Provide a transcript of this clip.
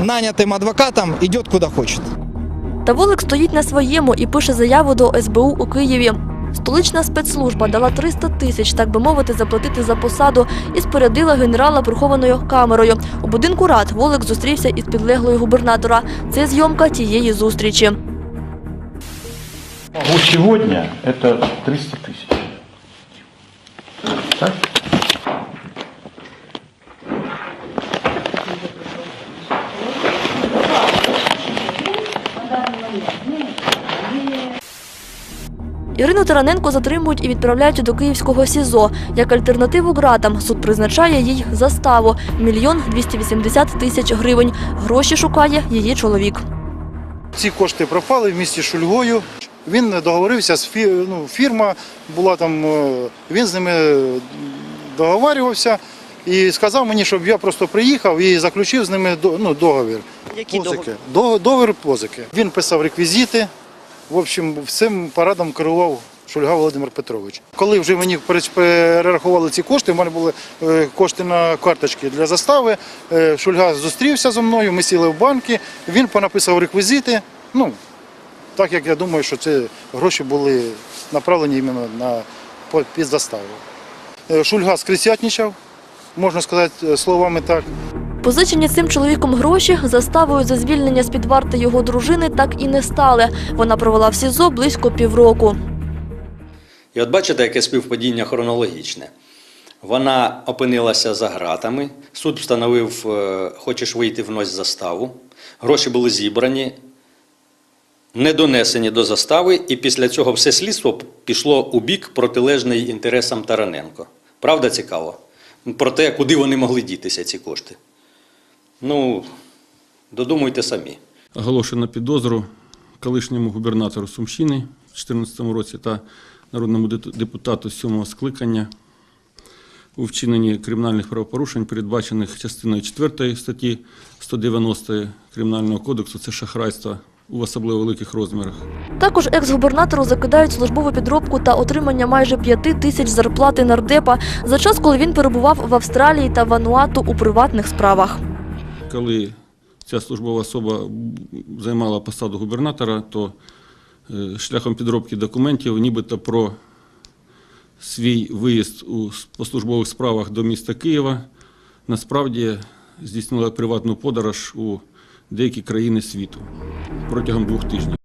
нанятым адвокатом идет куда хочет. Та Волик стоїть на своєму і пише заяву до СБУ у Києві. Столична спецслужба дала 300 тисяч, так би мовити, заплатити за посаду і спорядила генерала прихованою камерою. У будинку рад Волик зустрівся із підлеглою губернатора. Це зйомка тієї зустрічі. Вот сегодня это 300 тысяч. Так? Ірину Тараненко затримують і відправляють до київського СІЗО. Як альтернативу ґратам суд призначає їй заставу – мільйон 280 тисяч гривень. Гроші шукає її чоловік. Ці кошти пропали в місті Шульгою. Він договорився з фі- ну, фірма була там, е, він з ними договарювався і сказав мені, щоб я просто приїхав і заключив з ними ну, договір. Який позики. До- Договір позики. Він писав реквізити. В общем, всім парадом керував Шульга Володимир Петрович. Коли вже мені перерахували ці кошти, в мене були е, кошти на карточки для застави. е, Шульга зустрівся зі мною, ми сіли в банки, він понаписав реквізити. Ну, так як я думаю, що ці гроші були направлені іменно на під заставу. Е, Шульга скрисятничав, можна сказати словами так. Позичені цим чоловіком гроші заставою за звільнення з-під варти його дружини так і не стали. Вона провела в СІЗО близько півроку. І от бачите, яке співпадіння хронологічне. Вона опинилася за ґратами, суд встановив, е, хочеш вийти, внось заставу. Гроші були зібрані, не донесені до застави, і після цього все слідство пішло у бік протилежний інтересам Тараненко. Правда цікаво? Про те, куди вони могли дітися, ці кошти. Ну, додумуйте самі. оголошено підозру колишньому губернатору Сумщини в 2014 році та народному депутату сьомого скликання у вчиненні кримінальних правопорушень, передбачених частиною 4 статті 190 Кримінального кодексу, це шахрайство у особливо великих розмірах. Також екс-губернатору закидають службову підробку та отримання майже п'яти тисяч зарплати нардепа за час, коли він перебував в Австралії та Вануату у приватних справах. Коли ця службова особа займала посаду губернатора, то е, шляхом підробки документів, нібито про свій виїзд у по службових справах до міста Києва, насправді здійснила приватну подорож у деякі країни світу протягом двох тижнів.